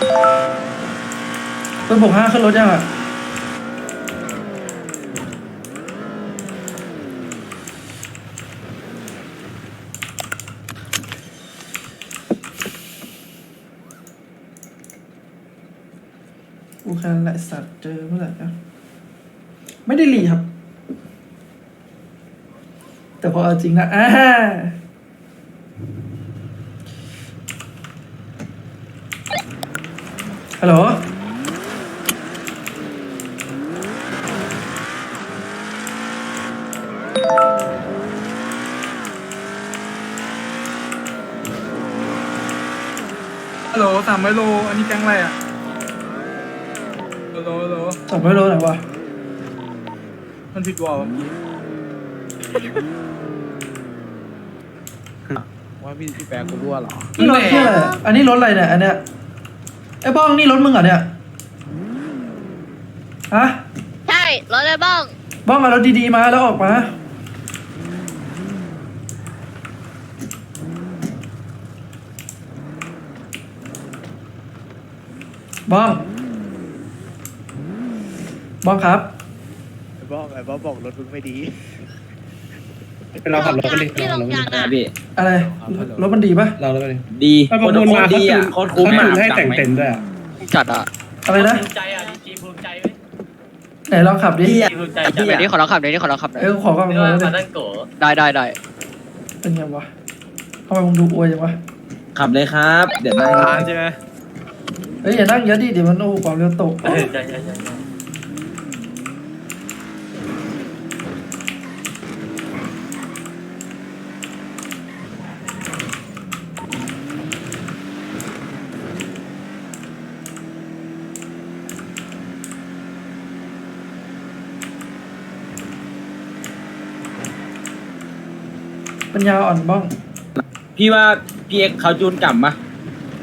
ปืนบกห้าขึ้นรถยังอะกูแค่นั้นแหละสัตว์เจอเมื่อไหร่อะไม่ได้รีครับ แต่พอเอาจริงนะอ่า ฮัลโหลฮัลโหลสามร้อยโล อันนี้แก๊งอะไรอะฮัลโหลฮัลโหลสองร้อยโลไหนวะมันผิดวอลว่าพี่พี่แปลกูรั่วเหรอ นี่รถที่อะไรอะอันนี้รถอะไรเนี่ยอันเนี้ย ไอ้บ้องนี่รถมึงเหรอเนี่ยฮะใช่รถอะไรบ้างบ้องเอารถดีๆมาแล้วออกมาบ้องบ้องครับ ไอ้บอกไอ้บอกบอกรถมึงไม่ดี เราขับรถกันดิพี่ลงยางอะพี่อะไรรถมันดีปะเราแล้วกันดิดีไปประมูลมาดีอะโคตรคุ้มเขาอะจูนให้แต่งเต็มด้วยอะจัดอะอะไรนะใจอะดีจีภูมิใจไหมไหนลองขับดิดีอะภูมิใจเดี๋ยวนี้ขอเราขับเดี๋ยวนี้ขอเราขับหน่อยเอ้ยขอความไม่รู้ว่าเลยมาตั้งโกได้ได้ได้เป็นไงวะทำไมมึงดูอวยจังวะขับเลยครับ เดี๋ยวนั่งร้านใช่ไหมเอ้ยอย่านั่งเยอะดิเดี๋ยวมันโอ้โหความเร็วตก เออใช่ใช่ใช่ใช่ ปัญญาอ่อนบ้อง พี่ว่าพี่เอ็กซ์เขาจูนกลับปะ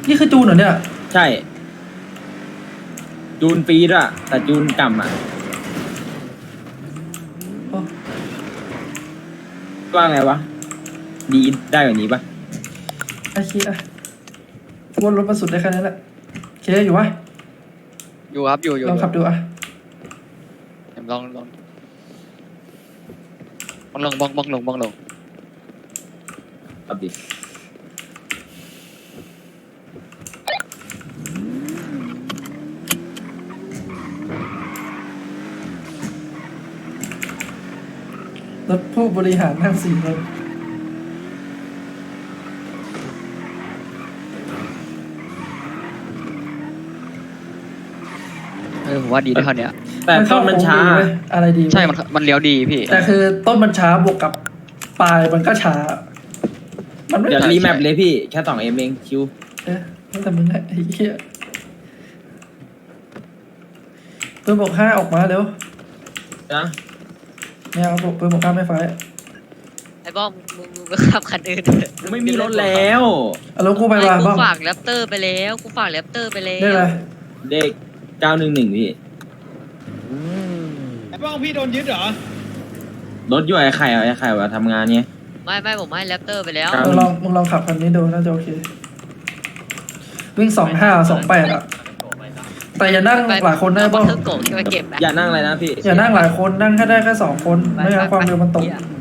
นี่คือจูนเหรอเนี่ย ใช่ จูนฟรีด้วยอะแต่จูนกลับอะโอ้ ว่าไงวะดีได้กว่านี้ปะไอคีอะวนรถมาสุดได้แค่นั้นแหละโอเคอยู่วะอยู่ครับอยู่อยู่ลองขับดูอะเดี๋ยวลองลองบ้องลงบ้องบ้องลงบ้องลง ขับดิรถผู้บริหารนั่งสี่คนเออผมว่าดีได้เท่าเนี้ย แต่ต้นมันช้า เข้โค้งดีเว้ยอะไรดีวะใช่มันมันเลี้ยวดีพี่ แต่คือต้นมันช้าบวกกับปลายมันก็ช้า มันไม่เดี๋ยวไหนรีแมปเลยพี่แค่สองเอ็มเองชิวเออแต่มึงอะไอ้เหี้ยเพิ่มบอกห้าออกมาเร็วนะไม่เอาบอกเพิ่มบอกห้าไม่ไฟไอ้บ้องมึงมึงไปขับคันอื่นเถอะไม่มีรถแล้วเอารถกูไปไม่วางกูบ้างฝากแรปเตอร์ไปแล้วกูฝากแรปเตอร์ไปแล้วได้เลยเด็กเก้าหนึ่งหนึ่งพี่ไอ้บ้องพี่โดนยึดเหรอรถอยู่ไอ้ไข่เอาไอ้ไข่ว่าทำงานเนี้ย ไม่ไม่ผมให้แรปเตอร์ไปแล้วครับมึงลองมึงลองขับคันนี้ดูน่าจะโอเค วิ่งสองห้าสองแปดอะแต่อย่านั่งหลายคนได้บ้าบ้างงเทิงโกะที่มาเก็บอะอย่านั่งอะไรนะพี่ อย่านั่งหลายคนนั่งแค่ได้แค่สองคน ไม่งั้นความเร็วมันตกลง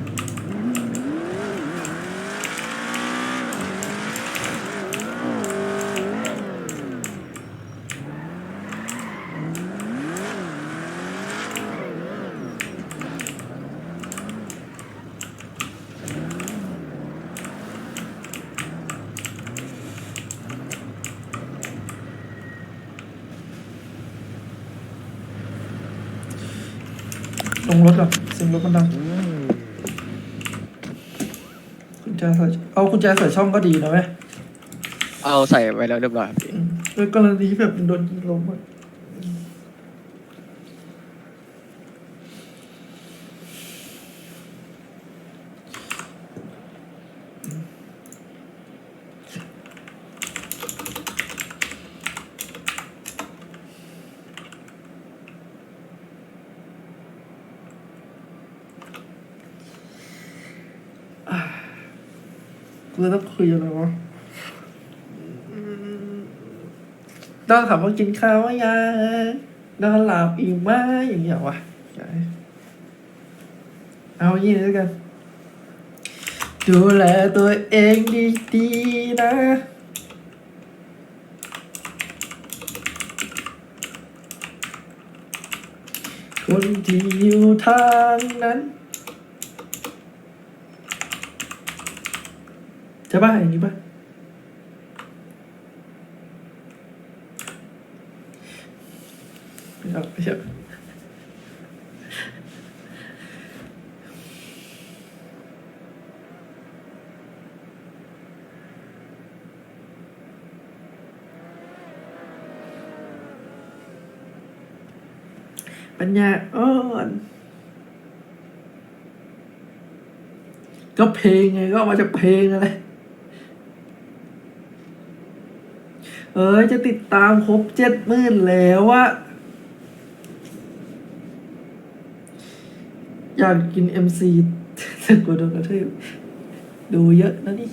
รถก่อนเสียงรถมันดังกุญแจใส่เอากุญแจใส่ช่องก็ดีนะเว้ยเอาใส่ไว้แล้วเรียบร้อยครับพี่อืมด้วยกรณีแบบโดนยิงล้มอะ คุยอะไรวะต้องถามว่ากินข้าวยังนอนหลับอีกไหมอย่างเงี้ยวะเอาอย่างนี้แล้วกัน ดูแลตัวเองดีๆนะคนที่อยู่ทางนั้น ช่ป่ะอย่างนี้ป่ะไม่เอาไม่เอาปัญญาอ่อนก็เพลงไงก็มาจากเพลงอะไร เอ้ยจะติดตามครบเจ็ดหมื่นแล้วอะอยากกินเอ็มซีแต่กลัวโดนกระทืบดูเยอะนะนี่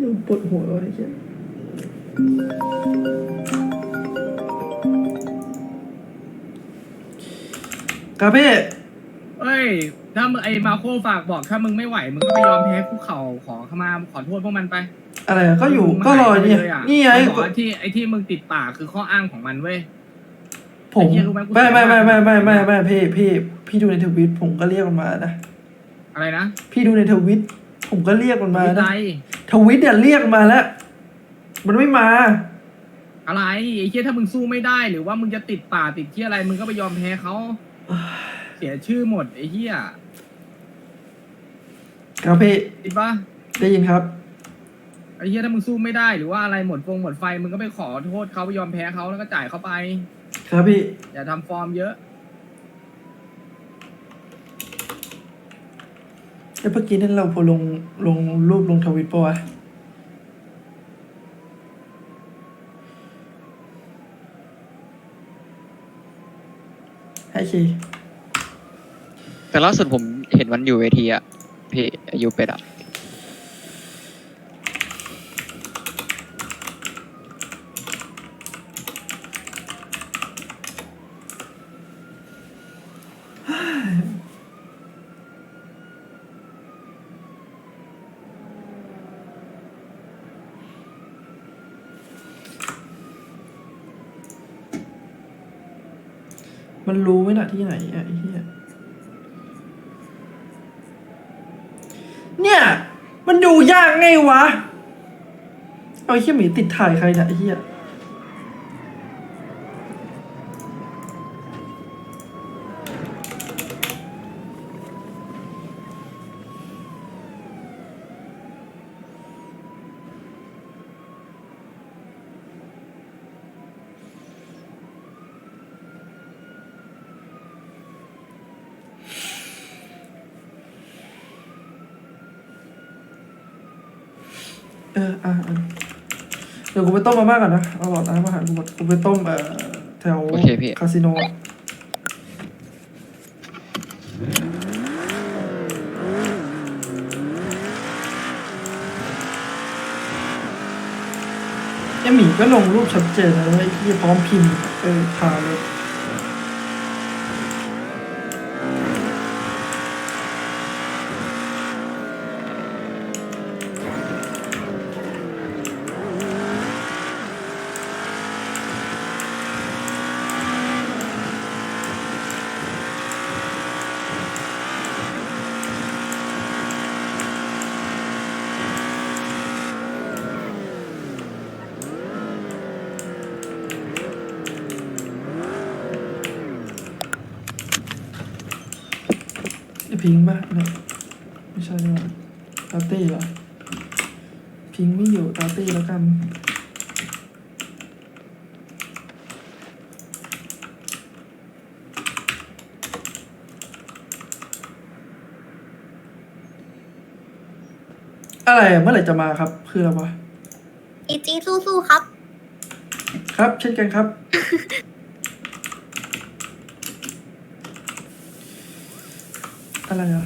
ยังปวดหัวไอ้เหี้ยครับพี่เอ้ย ถ้ามึงไอ้มาโคฝากบอกถ้ามึงไม่ไหว มึงก็ไปยอมแพ้ภูเขาขอเข้ามาขอโทษพวกมันไป อะไรอะก็อยู่มึงก็รอหาไปเนี่ยลอะนี่ไงมันบอกว่าที่ไอ้ที่มึงติดปากคือข้ออ้างของมันเว้ย ผมไอ้เหี้ยรู้ไหมกูไม่ไม่เสีไม่ยไม่มากไม่ไม่ไม่พี่พี่พี่ดูในทวิตผมก็เรียกมันมานะอะไรนะพี่ดูในทวิตผมก็เรียกมันมาวินะจัยทวิตเนี่ยเรียกมาแล้ว มันไม่มา อะไรไอ้เหี้ยถ้ามึงสู้ไม่ได้หรือว่ามึงจะติดป่าติดที่อะไรมึงก็ไปยอมแพ้เขาเสียชื่อหมดไอ้เหี้ยครับพี่ติดปะได้ยินครับ ไอ้เหี้ยถ้ามึงสู้ไม่ได้หรือว่าอะไรหมดฟงหมดไฟมึงก็ไปขอโทษเขาไปยอมแพ้เขาแล้วก็จ่ายเขาไป ครับพี่ อย่าทำฟอร์มเยอะแล้วเมื่อกี้นั่นเราพอลงลงรูปลงทวิตปะวะให้คีแต่ล่าสุดผมเห็นวันอยู่เวทีอะพี่อายุเป็ดอะ มันรู้ไหมน่ะที่ไหนอะไอ้เหี้ยเนี่ย มันดูยากไงวะ เอาไอ้เหี้ยหมีติดถ่ายใครเนี่ยไอ้เหี้ย อออะอะเดี๋ยวกูไปต้มมาม่าก่อนนะเอาหลอดน้ำมาหากูหมดกูไปต้มเอ่อแถวโอเคพี่ คาสิโนอะไอหมีก็ลงรูปชัดเจนนะไอ้ที่พร้อมพิมพ์เออพาเลย พิงค์ป่ะเนี่ยไม่ใช่นี่หว่าตาเต้เหรอพิงค์ไม่อยู่ตาเต้แล้วกันอะไรอะเมื่อไหร่จะมาครับ คืออะไรวะจีจีสู้ๆครับ ครับ เช่นกันครับ อะไรอะ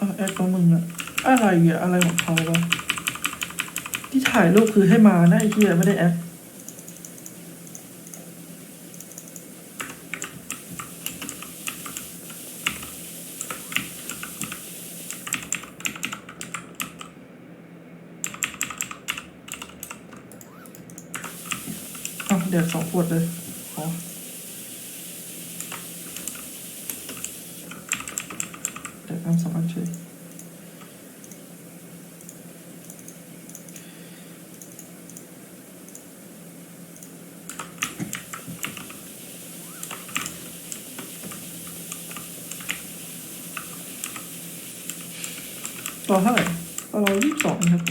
อ๋อ แอดของมึงอะอะไรอะอะไรของเขาวะที่ถ่ายรูปคือให้มานะไอ้เหี้ยไม่ได้แอปเดี๋ยวสองขวดเลยอ๋อเดี๋ยวน้ำสองอันเฉย ต่อเท่าไหร่ต่อเรายี่สิบสองครับ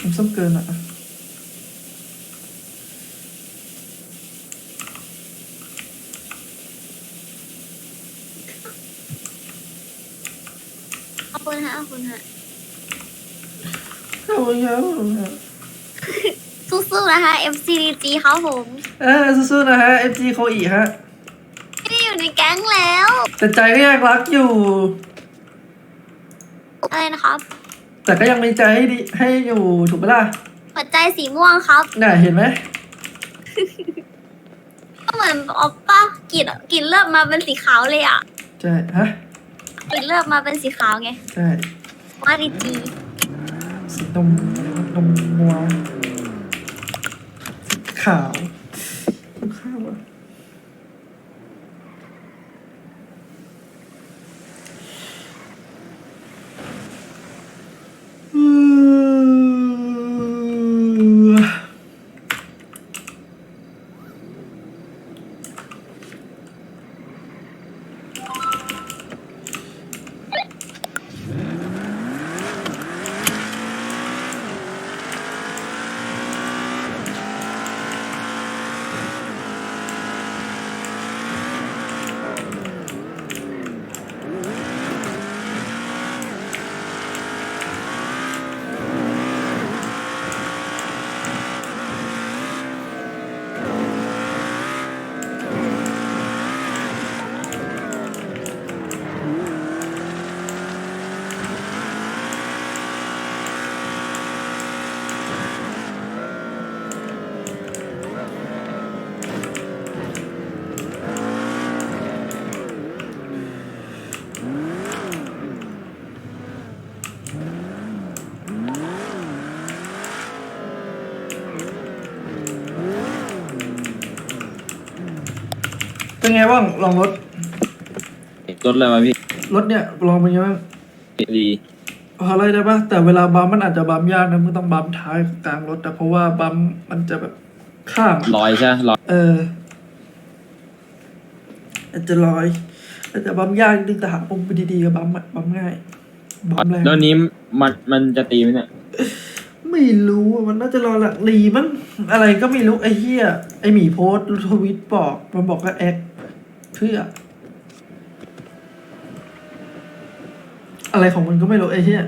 ผมซ้ำเกินอะ ขอบคุณฮะขอบคุณฮะ เอาเยอะ สู้ๆ นะคะ MCDG ครับผมเออสู้ๆนะฮะ FG โคอีฮะ ไม่ได้อยู่ในแก๊งแล้ว แต่ใจก็ยังรักอยู่ อะไรนะครับ แต่ก็ยังมีใจให้ดีให้อยู่ถูกปะล่ะหัวใจสีม่วงครับ น่ะเห็นไหมก็เหมือนออปป้ากรีดกรีดเลือดมาเป็นสีขาวเลยอะใช่ฮะกรีดเลือดมาเป็นสีขาวไงใช่ว่าดีจีสีนมนมมัว สีข เป็นไงบ้างลองรถรถอะไรมาพี่รถเนี่ยลองเป็นไงบ้างดีอะไรได้ปะแต่เวลาบัมมันอาจจะบัมยากนะมึงต้องบัมท้ายกลางรถแต่เพราะว่าบัมมันจะแบบข้ามอะลอยใช่ไหมลอยเอออาจจะลอยอาจจะบัมยากนิดนึงแต่หากปุ่มไปดีๆก็บัมอะบัมง่ายบัมแรงแล้วนี้มันมันจะตีไหมเนี่ยไม่รู้อะมันน่าจะรอหลักรีมั้งอะไรก็ไม่รู้ไอ้เหี้ยไอ้หมีโพสต์ทวิตบอกมันบอกว่าแอค เพื่อ อะไรของมึงก็ไม่รู้ไอ้เหี้ย